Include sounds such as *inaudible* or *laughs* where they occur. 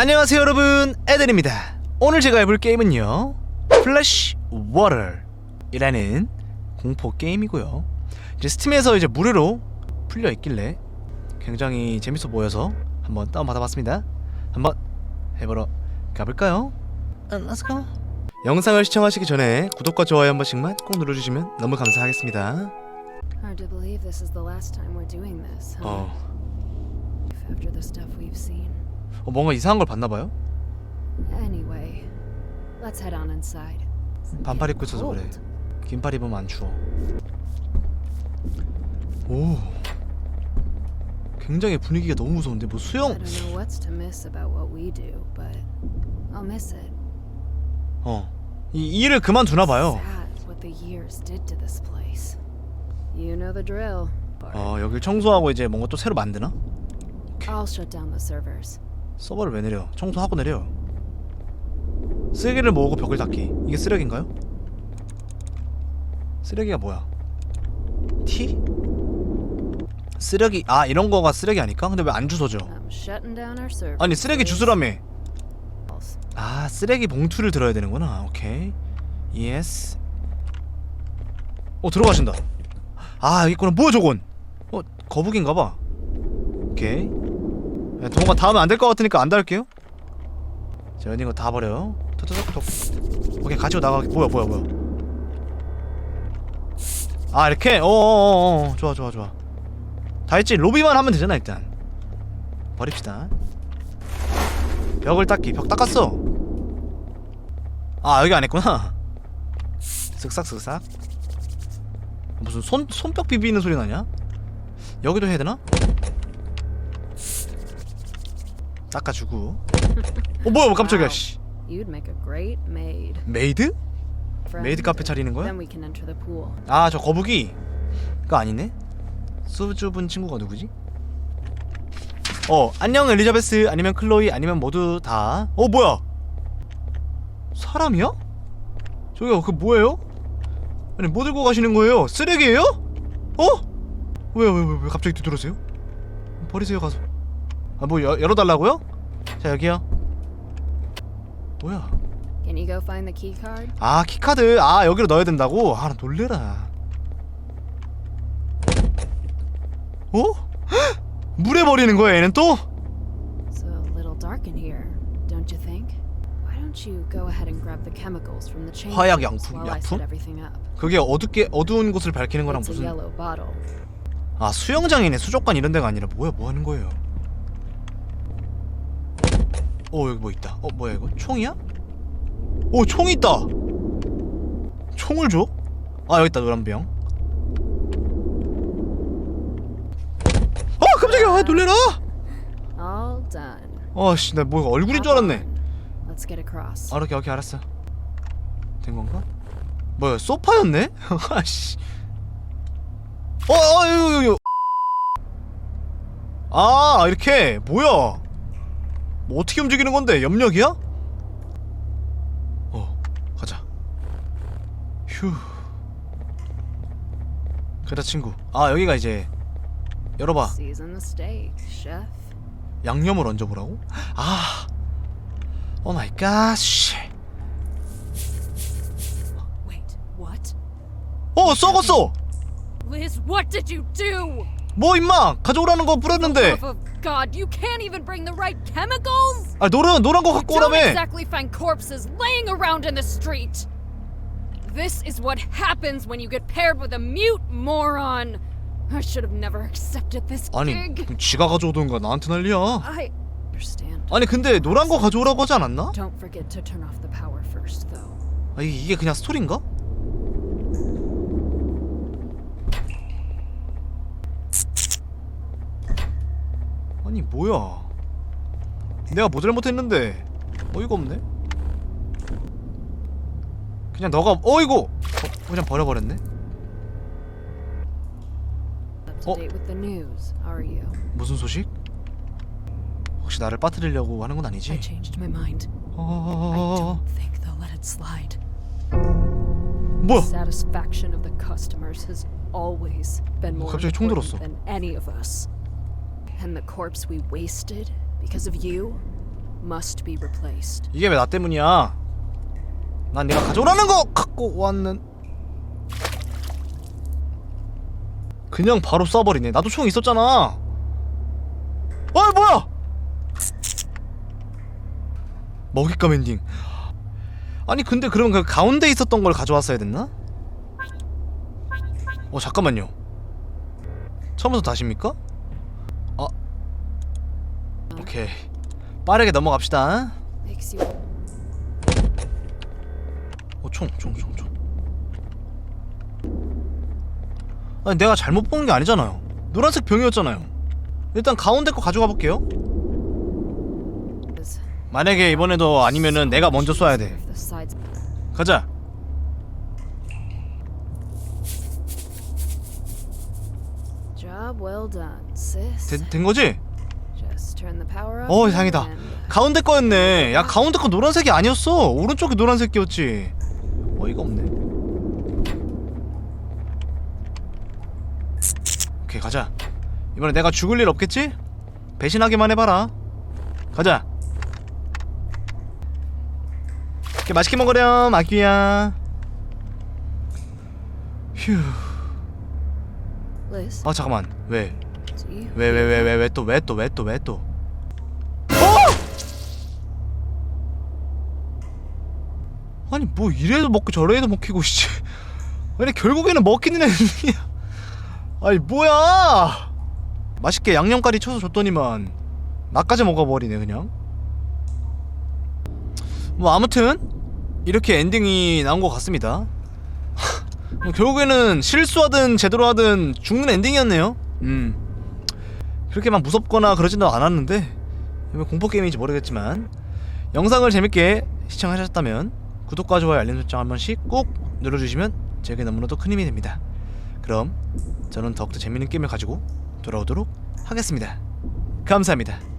안녕하세요 여러분. 에덴입니다. 오늘 제가 해볼 게임은요. 플래시 워터이라는 공포 게임이고요. 이제 스팀에서 이제 무료로 풀려 있길래 굉장히 재밌어 보여서 한번 다운받아봤습니다. 한번 해보러 가볼까요? 음, Let's go. 영상을 시청하시기 전에 구독과 좋아요 한 번씩만 꼭 눌러주시면 너무 감사하겠습니다. Hard to believe this is the last time we're doing this, huh? 어, After the stuff we've seen. 어 뭔가 이상한 걸 봤나 봐요? Anyway, let's head on inside. 반팔 입고 있어서 그래. 긴팔 입으면 안 추워. 오. 굉장히 분위기가 너무 무서운데 뭐 수영 don't know what's to miss about what we do, but I'll miss it. 어. 이 일을 그만두나 봐요. Sad what the years did to this place. You know the drill. 어, 여길 청소하고 이제 뭔가 또 새로 만드나? I'll shut down the servers. 서버를 왜 내려? 청소하고 내려. 쓰레기를 모으고 벽을 닦기. 이게 쓰레기인가요? 쓰레기가 뭐야? 티? 쓰레기 아 이런 거가 쓰레기 아닐까? 근데 왜 안 주워져? Servers. 아니 쓰레기. 주스라며. 아 쓰레기 봉투를 들어야 되는구나 오케이 예스 어 들어가신다 아 있구나 뭐야 저건 어 거북인가 봐 오케이 야, 동호가 닿으면 안 될 것 같으니까 안 닿을게요. 자 연인 거다 버려요. 톡톡톡톡 오케이 가지고 나가기 뭐야 뭐야 뭐야. 아 이렇게? 어어어어 좋아 좋아 좋아. 다 했지? 로비만 하면 되잖아 일단. 버립시다. 벽을 닦기. 벽 닦았어. 아 여기 안 했구나. 쓱싹 쓱싹. 무슨 손 손뼉 비비는 소리 나냐? 여기도 해야 되나 닦아주고. 어 뭐야 깜짝이야 씨. You'd make a great maid. 메이드? 메이드 카페 차리는 거야? Then we can enter the pool. 아 저 거북이. 그거 아니네? 수줍은 친구가 누구지? 어 안녕 엘리자베스. 아니면 클로이. 아니면 모두 다어 뭐야? 사람이야? 저기요 그 뭐예요? 아니 뭐 들고 가시는 거예요? 쓰레기예요? 어? 왜요 왜왜 왜 갑자기 뒤돌아세요? 버리세요 가서 아뭐 열어달라고요 자 여기요 뭐야 Can you go find the key card? 아 키카드 아 여기로 넣어야 된다고 아나 놀래라 어? 헉! 물에 버리는 거야 얘는 또? It's a little dark in here, don't you think? Why don't you go ahead and grab the chemicals from the chain 화약 양품, while I 약품? set everything up? 그게 어둡게 어두운 곳을 밝히는 거랑 It's a 무슨 yellow bottle. 아 수영장이네 수족관 이런 데가 아니라 뭐야 뭐 하는 거예요 어 여기 뭐 있다 어 뭐야 이거 총이야? 오 총 있다 총을 줘? 아 여기 있다 노란 병 아 깜짝이야 아, 놀래라 All done. 아씨 나뭐 얼굴인 줄 알았네 Let's get across. 아, 오케이 오케이 알았어 된 건가? 뭐야 소파였네? *laughs* 아씨 어, 어, 이거, 이거. 아, 이렇게 뭐야? 뭐 어떻게 움직이는 건데? 염력이야? 어, 가자. 휴. 그래 친구. 아, 여기가 이제 열어봐. 양념을 얹어보라고? 아, 오 마이 갓, 씨. 어, 썩었어. 뭐 임마 가져오라는 거 뿌렸는데 God, you can't even bring the right chemicals? 아 노란 노란 거 갖고 Don't 오라며 exactly find corpses laying around in the street. This is what happens when you get paired with a mute moron. I should have never accepted this 아니 gig. 그럼 지가 가져오던가 나한테 난리야 I understand. 아니 근데 노란 거 가져오라고 하지 않았나? Don't forget to turn off the power first, though. 아 이게, 이게 그냥 스토리인가? 뭐야 내가 뭐 잘못했는데 어이가 없네 그냥 너가 어이구 어, 그냥 버려버렸네 Oh. you? 무슨 소식? 혹시 나를 빠뜨리려고 하는 건 아니지? 어... 뭐야? Been more 갑자기 총 들었어. And the corpse we wasted because of you, must be replaced. 이게 왜 나 때문이야? 난 내가 가져오라는 거 갖고 왔는. 그냥 바로 쏴버리네. 나도 총 있었잖아. 아 뭐야? 먹잇감 엔딩. 아니 근데 그럼 그 가운데 있었던 걸 가져왔어야 됐나? 어 잠깐만요. 처음부터 다십니까? 아 오케이 빠르게 넘어갑시다. Makes you 어, 총, 총, 총, 총. 아니, 내가 잘못 본 게 아니잖아요. 노란색 병이었잖아요. 일단 가운데 거 가져가 볼게요. 만약에 이번에도 아니면은 내가 먼저 쏴야 돼. 가자. 된, 된 거지? Just turn the power up. 어, 다행이다. and- 가운데 거였네. 야, 가운데 거 노란색이 아니었어. 오른쪽이 노란색이었지. 어이가 없네. 오케이, 가자. 이번에 내가 죽을 일 없겠지? 배신하기만 해봐라. 가자. 이렇게 맛있게 먹으렴, 아귀야. 휴. 아, 잠깐만. 왜? 왜, 왜, 왜, 왜, 왜 또, 왜 또, 왜 또, 왜 또? 아니 뭐 이래도 먹고 저래도 먹히고 씨. 아니 결국에는 먹히는 애야. 아니 뭐야? 맛있게 양념까지 쳐서 줬더니만 나까지 먹어버리네 그냥. 뭐 아무튼 이렇게 엔딩이 나온 것 같습니다. *laughs* 뭐 결국에는 실수하든 제대로 하든 죽는 엔딩이었네요. 음. 그렇게 막 무섭거나 그러지도 않았는데 왜 공포 게임인지 모르겠지만 영상을 재밌게 시청하셨다면 구독과 좋아요 알림 설정 한 번씩 꼭 눌러주시면 제게 너무나도 큰 힘이 됩니다. 그럼 저는 더욱더 재밌는 게임을 가지고 돌아오도록 하겠습니다. 감사합니다.